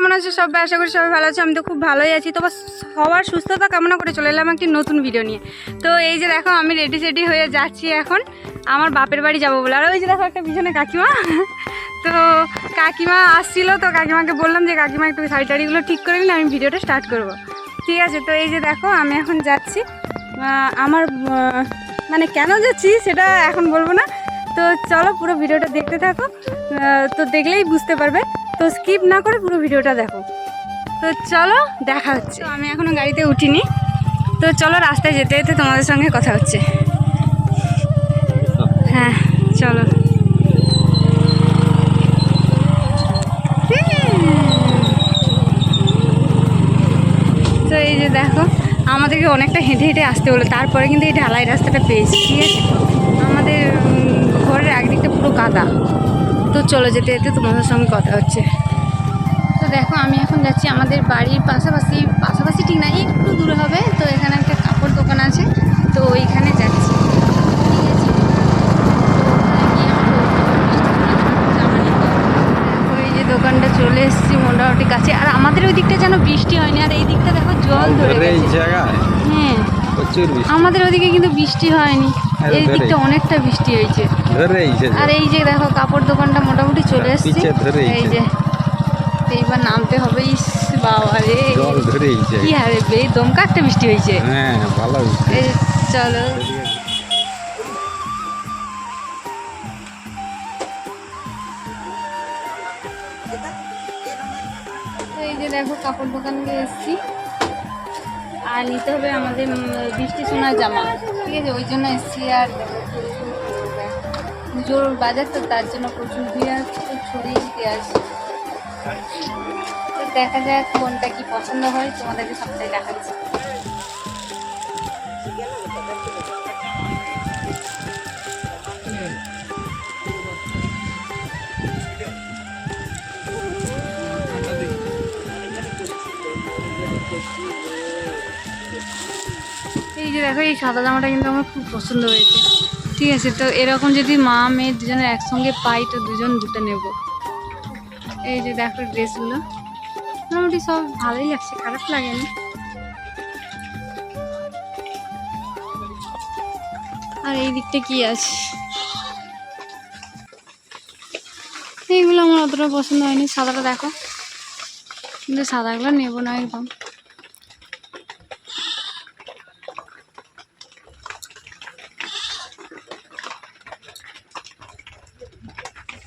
কেমন আছো সবাই? আশা করি সবাই ভালো আছো। আমি তো খুব ভালোই আছি। তো সবার সুস্থতা কামনা করে চলে এলাম একটি নতুন ভিডিও নিয়ে। তো এই যে দেখো, আমি রেডি সেডি হয়ে যাচ্ছি এখন। আমার বাপের বাড়ি যাব বলে। আর ওই যে দেখো একটা পিছনে কাকিমা। তো কাকিমা আসছিল। তো কাকিমাকে বললাম যে, কাকিমা, একটু শাড়ি টাড়িগুলো ঠিক করে নিলে আমি ভিডিওটা স্টার্ট করব। ঠিক আছে, তো এই যে দেখো, আমি এখন যাচ্ছি। আমার মানে কেন যাচ্ছি সেটা এখন বলব না। তো চলো পুরো ভিডিওটা দেখতে থাকো। তো দেখলেই বুঝতে পারবে। তো স্কিপ না করে পুরো ভিডিওটা দেখো। তো চলো, দেখা হচ্ছে। আমি এখনও গাড়িতে উঠিনি। তো চলো রাস্তায় যেতে যেতে তোমাদের সঙ্গে কথা হচ্ছে। হ্যাঁ চলো। তো এই যে দেখো, আমাদেরকে অনেকটা হেঁটে হেঁটে আসতে হলো। তারপরে কিন্তু এই ঢালাই রাস্তাটা পেয়েছি, ঠিক আছে? আমাদের ঘরের একদিকটা পুরো কাদা তো চলে যেতে যেতে তোমাদের সঙ্গে কথা হচ্ছে। তো দেখো আমি এখন যাচ্ছি আমাদের বাড়ির পাশাপাশি পাশাপাশি ঠিক না একটু দূরে হবে তো এখানে একটা কাপড় দোকান আছে তো ওইখানে যাচ্ছি। দোকানটা চলে এসেছি মোটামুটি কাছে। আর আমাদের ওই দিকটা যেন বৃষ্টি হয়নি আর এই দিকটা দেখো জল ধরে গেছে। হ্যাঁ। আমাদের ওদিকে কিন্তু বৃষ্টি হয়নি। এই। দিকটা অনেকটা বৃষ্টি হয়েছে। আর এই যে দেখো কাপড় দোকানটা মোটামুটি চলে এসেছি। পিছে ধরে এই যে। এইবার নামতে হবে। ইস বাবা রে কি হারে বে দমকা একটা বৃষ্টি হয়েছে। হ্যাঁ ভালো চলো। এই যে দেখো কাপড় দোকানে এসেছি। আর নিতে হবে আমাদের বৃষ্টি সোনার জামা। ঠিক আছে, ওই জন্য এসছি আর জোর বাজার তো, তার জন্য প্রচুর ভিড় তো ছড়িয়ে দিতে আসছে তো দেখা যাক কোনটা কি পছন্দ হয়, তোমাদেরকে সবটাই দেখাচ্ছি। এই যে দেখো, এই সাদা জামাটা কিন্তু আমার খুব পছন্দ হয়েছে। ঠিক আছে, তো এরকম যদি মা, মেয়ে দুজনে একসঙ্গে পাই, তো দুজন দুটো নেব। এই যে দেখো ড্রেসগুলো। মোটামুটি সব ভালোই লাগছে, খারাপ লাগেনি। আর এই দিকটা কি আছে? এইগুলো আমার অতটা পছন্দ হয়নি, সাদাটা দেখো। কিন্তু সাদাগুলো নেব না একদম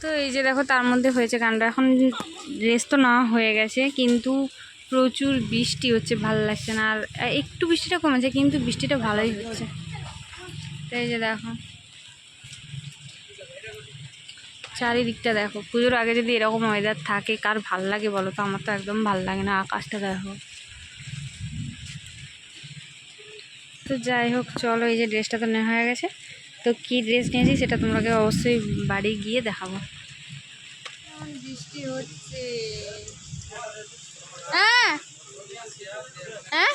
তো এই যে দেখো, তার মধ্যে হয়েছে কাণ্ড এখন ড্রেস তো না হয়ে গেছে, কিন্তু প্রচুর বৃষ্টি হচ্ছে, ভালো লাগছে না। আর একটু বৃষ্টিটা কমেছে, কিন্তু বৃষ্টিটা ভালোই হচ্ছে। তাই যে দেখো, চারিদিকটা দেখো। পুজোর আগে যদি এরকম ওয়েদার থাকে, কার ভালো লাগে বলো তো? আমার তো একদম ভালো লাগে না আকাশটা দেখো। তো যাই হোক, চলো, এই যে ড্রেসটা তো নেওয়া হয়ে গেছে। তো কী ড্রেস নিয়েছি, সেটা তোমাকে অবশ্যই বাড়ি গিয়ে দেখাবো। বৃষ্টি হচ্ছে। হ্যাঁ। হ্যাঁ?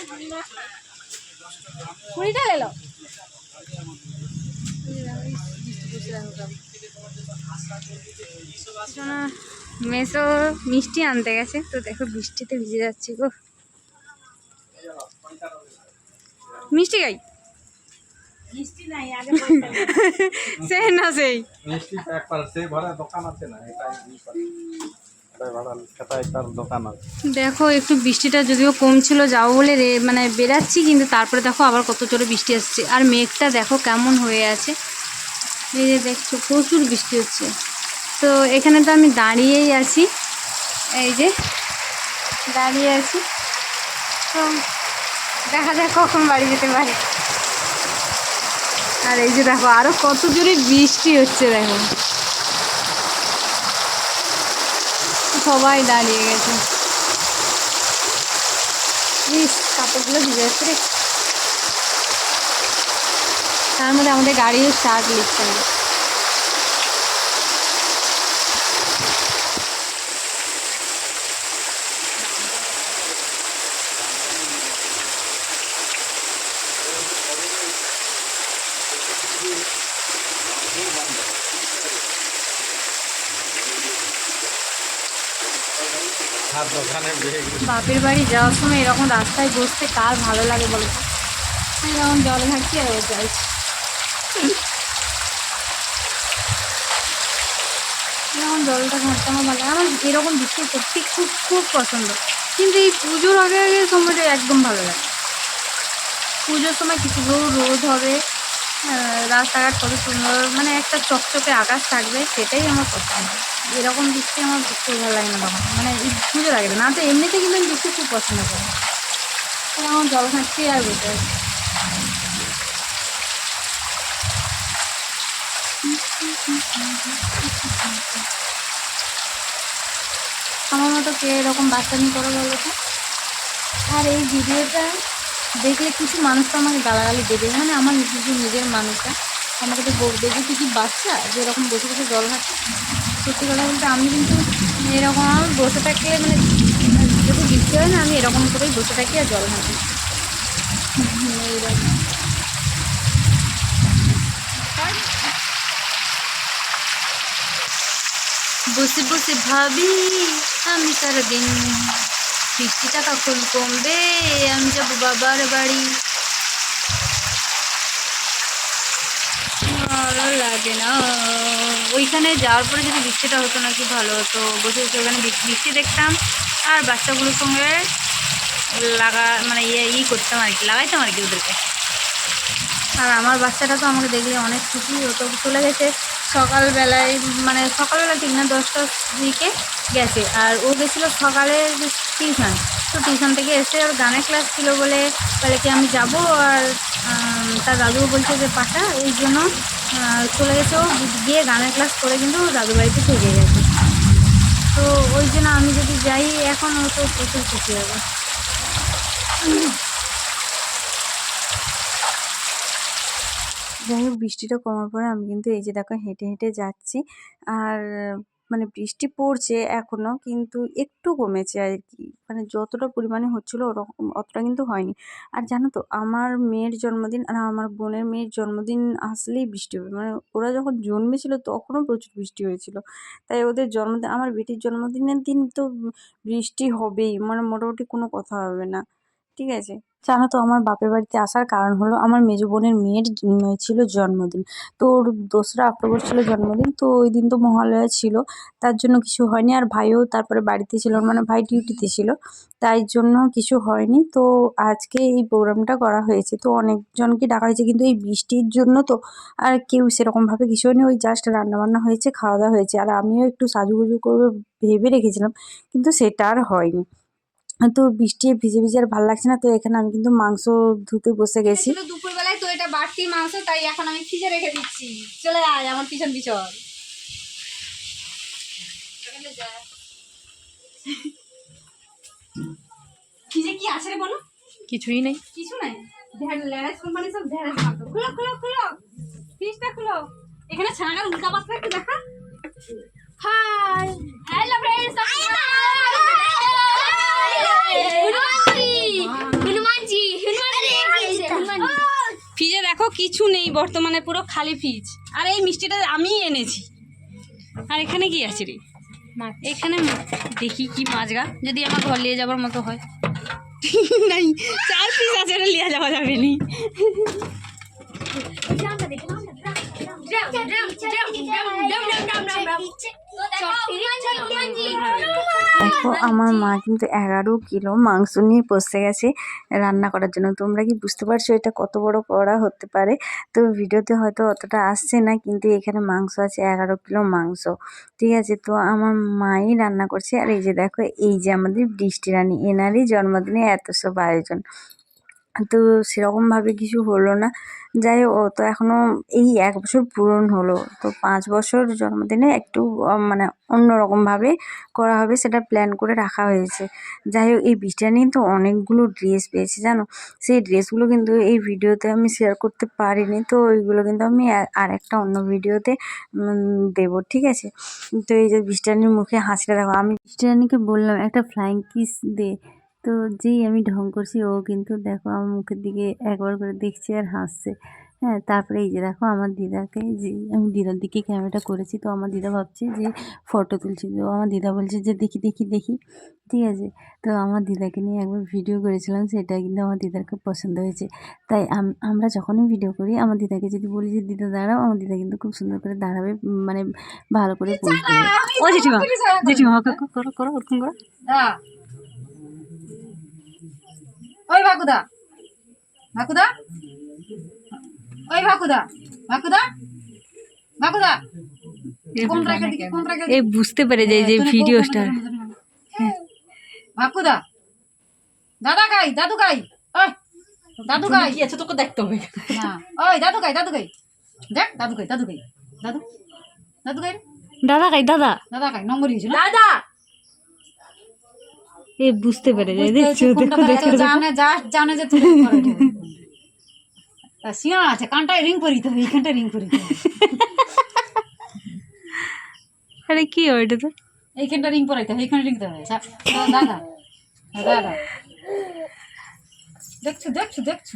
কুড়িটা এলো মেসো মিষ্টি আনতে গেছে। তো দেখো বৃষ্টিতে ভিজে যাচ্ছি গো। মিষ্টি গাই সে না সেই মিষ্টি প্যাক ভরা দোকান আছে না এটাই দেখো একটু বৃষ্টিটা যদিও কম ছিল যাব বলে রে মানে বেরাচ্ছি কিন্তু তারপরে দেখো আবার কত জোরে বৃষ্টি আসছে। আর মেঘটা দেখো কেমন হয়ে আছে। এই যে দেখছ প্রচুর বৃষ্টি হচ্ছে। তো এখানে তো আমি দাঁড়িয়েই আছি। এই যে দাঁড়িয়ে আছি। তো দেখা যাক কখন বাড়ি যেতে পারে। আর এই যে দেখো, আরও কত জোরে বৃষ্টি হচ্ছে দেখো। সবাই দাঁড়িয়ে গেছে। কাপড়গুলো ভিজে যাচ্ছে রে। তার মধ্যে আমাদের গাড়িও স্টার্ট লিখছে না বাপের বাড়ি যাওয়ার সময় এরকম রাস্তায় বসতে কার ভালো লাগে বলো? যখন জল ঘাটছি আর যাই এরকম জলটা ঘাটতে আমার ভালো আমার এরকম বৃষ্টি সত্যি খুব খুব পছন্দ। কিন্তু এই পুজোর আগে আগে সময়টা একদম ভালো লাগে। পুজোর সময় কিছু রোদ হবে। রাস্তাঘাট কত সুন্দর মানে একটা চকচকে আকাশ থাকবে, সেটাই আমার পছন্দ এরকম বৃষ্টি আমার খুব ভালো লাগে না তখন। মানে এই লাগে না। তো এমনিতে কিন্তু আমি বৃষ্টি খুব পছন্দ করি। আমার জল খাচ্ছি আর বসে আমার মতো কে এরকম বাচ্চামি করে বলো তো? আর এই ভিডিওটা দেখলে কিছু মানুষ তো আমাকে গালাগালি দেবে। মানে আমার কিছু নিজের মানুষটা আমাকে তো বলবে যে কি বাচ্চা? যে এরকম বসে বসে জল খাচ্ছি। সত্যি কথা বলতে আমি কিন্তু এরকম আমার বসে থাকলে মানে যদি বৃষ্টি হয় না, আমি এরকম করেই বসে থাকি আর জল ঘাঁটি এইরকম বসে বসে ভাবি, আমি সারাদিন বৃষ্টিটা কখন কমবে? যাব বাবার বাড়ি। ভালো লাগে না। ওইখানে যাওয়ার পরে যদি বৃষ্টিটা হতো না কি ভালো হতো। বসে বসে ওখানে বৃষ্টি দেখতাম। আর বাচ্চাগুলোর সঙ্গে লাগা মানে ইয়ে ই করতাম আর কি, লাগাইতাম আর কি ওদেরকে। আর আমার বাচ্চাটা তো আমাকে দেখলে অনেক খুশি হতো চলে গেছে। সকালবেলায় মানে সকালবেলা ঠিক না, দশটার দিকে গেছে। আর ও গেছিল সকালে টিউশন। তো টিউশন থেকে এসে ওর গানের ক্লাস ছিল বলে বলে কি আমি যাব? আর তার দাদুও বলছে যে, পাঠা, এই জন্য চলে গেছে। ও গিয়ে গানের ক্লাস করে কিন্তু দাদু বাড়িতে থেকে গেছে। তো ওই জন্য আমি যদি যাই, এখন ও তো প্রচুর খুশি হবে। যাই হোক, বৃষ্টিটা কমার পরে আমি কিন্তু এই যে দেখো হেঁটে হেঁটে যাচ্ছি। আর মানে বৃষ্টি পড়ছে এখনও কিন্তু একটু কমেছে আর কি। মানে যতটা পরিমাণে হচ্ছিল ওরকম অতটা কিন্তু হয়নি। আর জানো তো, আমার মেয়ের জন্মদিন আর আমার বোনের মেয়ের জন্মদিন আসলেই বৃষ্টি হবে। মানে ওরা যখন জন্মেছিল তখনও প্রচুর বৃষ্টি হয়েছিল। তাই ওদের জন্মদিন, আমার বেটির জন্মদিনের দিন তো বৃষ্টি হবেই। মানে মোটামুটি কোনো কথা হবে না। ঠিক আছে? জানো তো, আমার বাপের বাড়িতে আসার কারণ হলো আমার মেজো বোনের মেয়ের ছিল জন্মদিন। তো ওর দোসরা অক্টোবর ছিল জন্মদিন, তো ওই দিন তো মহালয়া ছিল, তার জন্য কিছু হয়নি। আর ভাইও তারপরে বাড়িতে ছিল মানে ভাই ডিউটিতে ছিল, তাই জন্য কিছু হয়নি। তো আজকে এই প্রোগ্রামটা করা হয়েছে, তো অনেকজনকে ডাকা হয়েছে, কিন্তু এই বৃষ্টির জন্য তো আর কেউ সেরকমভাবে কিছু হয়নি। ওই জাস্ট রান্নাবান্না হয়েছে, খাওয়া দাওয়া হয়েছে। আর আমিও একটু সাজুগুজু করবে ভেবে রেখেছিলাম, কিন্তু সেটা আর হয়নি। তো বৃষ্টি ভিজে ভিজে আর ভালো লাগছে না তো এখানে আমি কিন্তু মাংস ধুতে বসে গেছি। দুপুরবেলায় তো এটা বাড়তি মাংস তাই এখন আমি ফ্রিজে রেখে দিচ্ছি। চলে আয় আমার পিছন পিছন। ফ্রিজে কি আছে রে বলো? কিছুই নেই। কিছু নাই। ল্যারেজ কোম্পানি সব ঢেঁড়স মাংস। খুলো খুলো খুলো। ফ্রিজটা খুলো। এখানে ছানাটার উল্টা পাতলা একটু দেখা। Hi. Hello friends Hanumanji Hanumanji ফ্রিজে দেখো কিছু নেই বর্তমানে পুরো খালি ফ্রিজ আর এই মিষ্টিটা আমিই এনেছি আর এখানে কি আছে রে এখানে দেখি কি মাছ গা যদি আমার ঘর নিয়ে যাবার মতো হয় নাই চার পিস আছে এটা নিয়ে যাওয়া যাবে নি দেখো আমার মা কিন্তু এগারো কিলো মাংস নিয়ে বসে গেছে রান্না করার জন্য। তোমরা কি বুঝতে পারছ এটা কত বড় কড়া হতে পারে? তো ভিডিওতে হয়তো অতটা আসছে না কিন্তু এখানে মাংস আছে এগারো কিলো মাংস। ঠিক আছে তো আমার মাই রান্না করছে। আর এই যে দেখো এই যে আমাদের বৃষ্টি রানী এনারই জন্মদিনে এত সব আয়োজন। তো সেরকমভাবে কিছু হলো না। যাই হোক, ও তো এখনও এই এক বছর পূরণ হলো। তো পাঁচ বছর জন্মদিনে একটু মানে অন্যরকমভাবে করা হবে সেটা প্ল্যান করে রাখা হয়েছে। যাই হোক, এই বৃষ্টিটা নিয়ে তো অনেকগুলো ড্রেস পেয়েছি, জানো? সেই ড্রেসগুলো কিন্তু এই ভিডিওতে আমি শেয়ার করতে পারিনি। তো ওইগুলো কিন্তু আমি আর- একটা অন্য ভিডিওতে দেবো, ঠিক আছে? তো এই যে বিষ্টানির মুখে হাসিটা দেখো, আমি বিষ্টানিকে বললাম, একটা ফ্লাইং কিস দে। তো যেই আমি ঢং করছি ও কিন্তু দেখো আমার মুখের দিকে একবার করে দেখছে আর হাসছে। হ্যাঁ তারপরে এই যে দেখো আমার দিদাকে যে আমি দিদার দিকে ক্যামেরাটা করেছি তো আমার দিদা ভাবছে যে ফটো তুলছি। তো আমার দিদা বলছে যে দেখি দেখি দেখি। ঠিক আছে? তো আমার দিদাকে নিয়ে একবার ভিডিও করেছিলাম সেটা কিন্তু আমার দিদার খুব পছন্দ হয়েছে। তাই আম- আমরা যখনই ভিডিও করি আমার দিদাকে যদি বলি যে দিদা দাঁড়াও। আমার দিদা কিন্তু খুব সুন্দর করে দাঁড়াবে মানে ভালো করে পোজ দেবে ও জেঠিমা জেঠিমা করো করো ওরকম করো। ওই ভাকুদা। ভাকুদা? ওই ভাকুদা। ভাকুদা? ভাকুদা। কোন রেখে দিকে কোন রেখে এই বুঝতে পেরে যায় যে ভিডিও স্টার ভাকুদা দাদা গাই দাদু গাই ওই দাদু গাই কি আছে তোকে দেখতে হবে। না ওই দাদু গাই দাদু গাই দেখ দাদু গাই দাদু গাই দাদু দাদু গাই দাদা। কাই দাদা দাদা গাই নম্বর দাদা! এ বুঝতে পেরে যায় দেখছ দেখো দেখো। জানে যা জানে যে তুই সিয়া আছে কানটায় রিং পরিতে হবে এইখানটায় রিং পরিতে হবে আরে কি হয় এটা তো? এইখানটা রিং পরাইতে হবে এইখানে রিং দিতে হবে দাদা হ্যাঁ, দাদা দেখছ দেখছ দেখছ।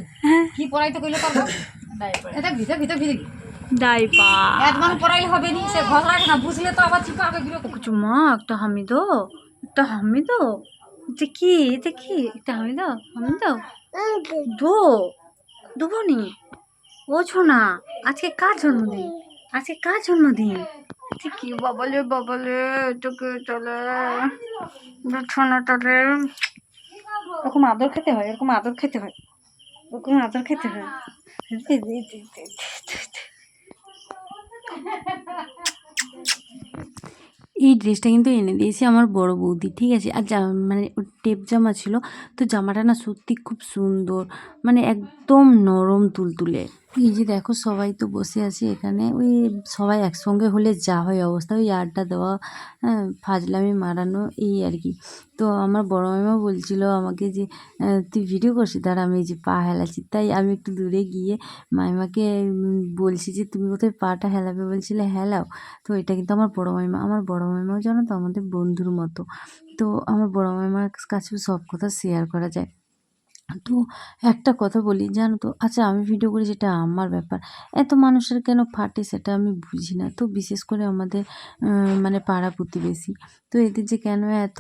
কি পড়াইতে কইলে পারব এ দেখবি দেখবি দেখবি দেখবি। ডাইপা একবার পড়াইলে হবে নি সে ঘর না বুঝলে তো আবার চিপা হবে বিরক্ত। কিছু মা একটা হামি দো একটা হামি দো। এটা কি? এটা কি? একটা হামি দাও হামি দাও। দো দেবো নি। ও ছোনা আজকে কার জন্মদিন? আজকে কার জন্মদিন? এটা কি বাবালে বাবালে এটাকে চলে ছোনাটারে। এরকম আদর খেতে হয় এরকম আদর খেতে হয়। এরকম আদর খেতে হয়। এই ড্রেসটা কিন্তু এনে দিয়েছি আমার বড় বৌদি, ঠিক আছে? আর জামা মানে টেপ জামা ছিল, তো জামাটা না সত্যি খুব সুন্দর মানে একদম নরম তুলতুলে। এই যে দেখো সবাই তো বসে আছে এখানে। ওই সবাই একসঙ্গে হলে যা হয় অবস্থা। ওই আড্ডা দেওয়া হ্যাঁ ফাজলামি মারানো, এই আর কি। তো আমার বড় মামা বলছিল আমাকে যে তুই ভিডিও করছিস? দাঁড়া, আমি যে পা হেলাচ্ছি। তাই আমি একটু দূরে গিয়ে মাইমাকে বলছি যে, তুমি কোথায় পাটা হেলাবে? বলছিলে, হেলাও। তো এটা কিন্তু আমার বড় মাইমা আমার বড় মাইমাও জানো তো আমাদের বন্ধুর মতো। তো আমার বড় মাইমার কাছেও সব কথা শেয়ার করা যায়। তো একটা কথা বলি, জানো তো? আচ্ছা আমি ভিডিও করি যেটা আমার ব্যাপার। এত মানুষের কেন ফাটে সেটা আমি বুঝি না। তো বিশেষ করে আমাদের মানে পাড়া প্রতিবেশী। তো এদের যে কেন এত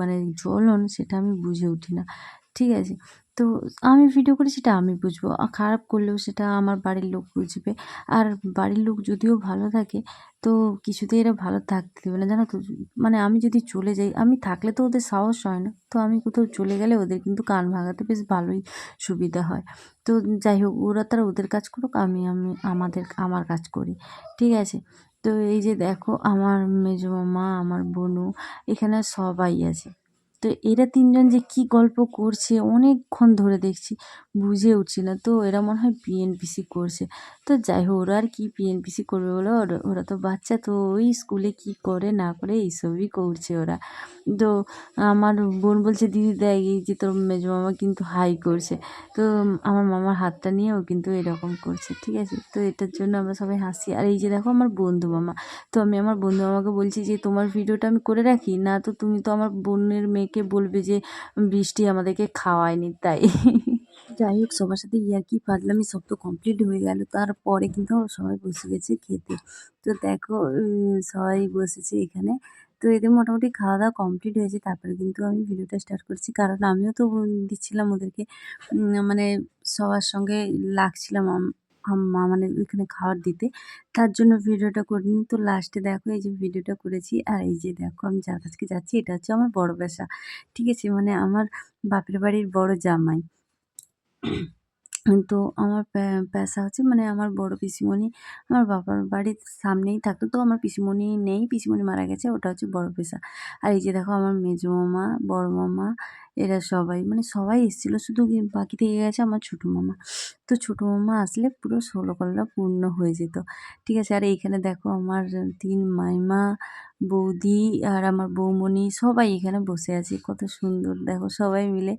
মানে জ্বলন সেটা আমি বুঝে উঠি না। ঠিক আছে? তো আমি ভিডিও করি সেটা আমি বুঝব। আর খারাপ করলেও সেটা আমার বাড়ির লোক বুঝবে। আর বাড়ির লোক যদিও ভালো থাকে, তো কিছুতেই এরা ভালো থাকতে দেবে না। জানো তো মানে আমি যদি চলে যাই, আমি থাকলে তো ওদের সাহস হয় না। তো আমি কোথাও চলে গেলে ওদের কিন্তু কান ভাঙাতে বেশ ভালোই সুবিধা হয়। তো যাই হোক, ওরা তারা ওদের কাজ করুক, আমি আমি আমাদের, আমার কাজ করি। ঠিক আছে? তো এই যে দেখো, আমার মেজো মামা, আমার বোনু এখানে সবাই আছে। তো এরা তিনজন যে কি গল্প করছে, অনেকক্ষণ ধরে দেখছি, বুঝে উঠছি না। তো এরা মনে হয় বিএনপিসি করছে। তো যাই হোক, ওরা আর কি পিএনপিসি করবে বলো? ওরা তো বাচ্চা, তো ওই স্কুলে কি করে না করে এইসবই করছে ওরা। তো আমার বোন বলছে, দিদি দেখ, এই যে তোর মেজো মামা কিন্তু হাই করছে। তো আমার মামার হাতটা নিয়ে ও কিন্তু এরকম করছে, ঠিক আছে? তো এটার জন্য আমরা সবাই হাসি। আর এই যে দেখো আমার বন্ধু মামা, তো আমি আমার বন্ধু মামাকে বলছি যে, তোমার ভিডিওটা আমি করে রাখি? না তো তুমি তো আমার বোনের মেয়েকে বলবে যে, বৃষ্টি আমাদেরকে খাওয়ায়নি। তাই যাই হোক, সবার সাথে ইয়ার্কি ফাজলামি সব তো কমপ্লিট হয়ে গেল। তারপরে কিন্তু সবাই বসে গেছে খেতে। তো দেখো সবাই বসেছে এখানে। তো এদের মোটামুটি খাওয়া দাওয়া কমপ্লিট হয়েছে। তারপরে কিন্তু আমি ভিডিওটা স্টার্ট করছি। কারণ আমিও তো দিচ্ছিলাম ওদেরকে মানে সবার সঙ্গে লাগছিলাম আম- আম্মা মানে ওইখানে খাবার দিতে। তার জন্য ভিডিওটা করিনি। তো লাস্টে দেখো, এই যে ভিডিওটা করেছি। আর এই যে দেখো, আমি যার কাছকে যাচ্ছি। এটা হচ্ছে আমার বড় পেশা। ঠিক আছে? মানে আমার বাপের বাড়ির বড় জামাই। তো আমার পেশা হচ্ছে মানে আমার বড় পিসিমণি আমার বাবার বাড়ির সামনেই থাকতো। তো আমার পিসিমণি নেই, পিসিমণি মারা গেছে, ওটা হচ্ছে বড় পেশা। আর এই যে দেখো আমার মেজো মামা, বড় মামা এরা সবাই মানে সবাই এসেছিল। শুধু বাকি থেকে গেছে আমার ছোটো মামা। তো ছোটো মামা আসলে পুরো ষোলো কল্লা পূর্ণ হয়ে যেত। ঠিক আছে, আর এইখানে দেখো আমার তিন মাইমা, বৌদি আর আমার বৌমণি সবাই এখানে বসে আছে। কত সুন্দর, দেখো সবাই মিলে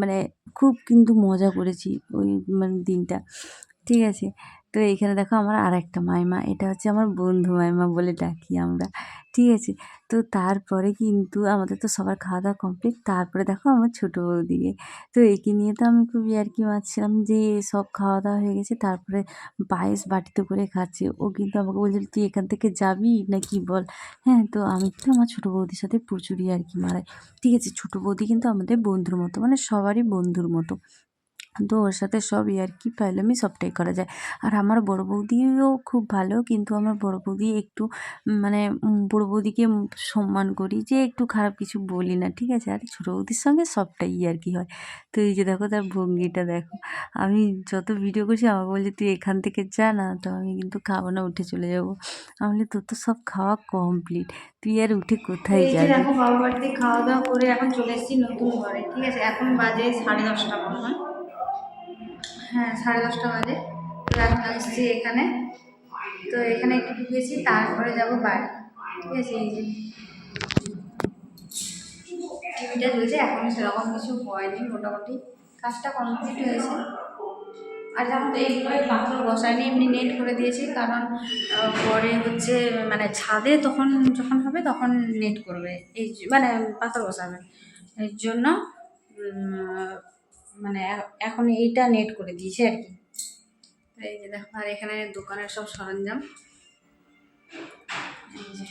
মানে খুব কিন্তু মজা করেছি ওই মানে দিনটা। ঠিক আছে, তো এইখানে দেখো আমার আর একটা মাইমা, এটা হচ্ছে আমার বন্ধু মাইমা বলে ডাকি আমরা। ঠিক আছে তো তারপরে কিন্তু আমাদের তো সবার খাওয়া দাওয়া কমপ্লিট তারপরে দেখো আমার ছোটো বৌদিকে। তো একে নিয়ে তো আমি খুবই আর কি মারছিলাম যে সব খাওয়া দাওয়া হয়ে গেছে, তারপরে পায়েস বাটিতে করে খাচ্ছে। ও কিন্তু আমাকে বলছিল, তুই এখান থেকে যাবি না কি বল? হ্যাঁ তো আমি কিন্তু আমার ছোটো বৌদির সাথে প্রচুরই আর কি মারাই। ঠিক আছে, ছোটো বৌদি কিন্তু আমাদের বন্ধুর মতো মানে সবারই বন্ধুর মতো। তো ওর সাথে সব ইয়ার্কি ফাইলামি সবটাই করা যায়। আর আমার বড় বৌদিও খুব ভালো কিন্তু আমার বড় বৌদি একটু মানে বড় বৌদিকে সম্মান করি যে একটু খারাপ কিছু বলি না ঠিক আছে? আর ছোটো বৌদির সঙ্গে সবটাই ইয়ার্কি হয়। তো এই যে দেখো তার ভঙ্গিটা দেখো। আমি যত ভিডিও করছি আমাকে বলছে তুই এখান থেকে যা না তো আমি কিন্তু খাব না উঠে চলে যাব। আমি বলি তোর তো সব খাওয়া কমপ্লিট তুই আর উঠে কোথায় যাবি? দেখো বাবা বাড়িতে খাওয়া দাওয়া করে এখন চলে এসেছি নতুন ঘরে ঠিক আছে? এখন বাজে সাড়ে দশটা মনে হয়। হ্যাঁ সাড়ে দশটা বাজে। তো এখন এসেছি এখানে। তো এখানে একটু ঢুকেছি, তারপরে যাব বাড়ি। ঠিক আছে, এই যে। টিভিটা চলছে এখনও সেরকম কিছু হয়নি মোটামুটি। কাজটা কমপ্লিট হয়েছে। আর জানো তো এইগুলো পাথর বসায়নি, এমনি নেট করে দিয়েছি। কারণ পরে হচ্ছে মানে ছাদে তখন যখন হবে, তখন নেট করবে। এই মানে পাথর বসাবে। এর জন্য মানে এখন এইটা নেট করে দিয়েছে আর কি। এই যে দেখো, আর এখানে দোকানের সব সরঞ্জাম। এই যে।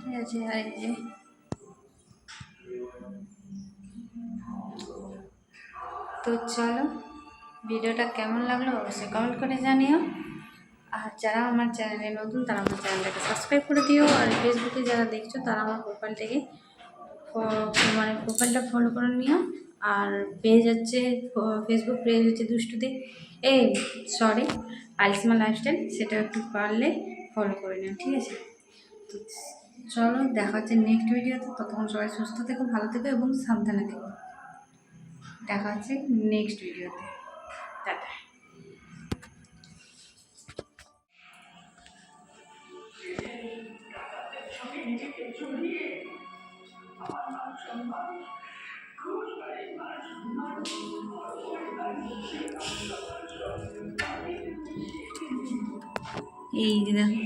ঠিক আছে, আর এই যে। তো চলো, ভিডিওটা কেমন লাগল অবশ্যই কমেন্ট করে জানিও। আর যারা আমার চ্যানেলে নতুন, তারা আমার চ্যানেলটাকে সাবস্ক্রাইব করে দিও। আর ফেসবুকে যারা দেখছ, তারা আমার প্রোফাইলটাকে মানে প্রোফাইলটা ফলো করে নিও। আর পেজ হচ্ছে ফেসবুক পেজ হচ্ছে দুষ্টুতে এই সরি আলিসমা লাইফস্টাইল সেটা একটু পারলে ফলো করে নিও, ঠিক আছে? তো চলো, দেখা হচ্ছে নেক্সট ভিডিওতে ততক্ষণ সবাই সুস্থ থেকো, ভালো থেকো এবং সাবধানে থেকো। দেখা হচ্ছে নেক্সট ভিডিওতে টাটা। এই যে দেখো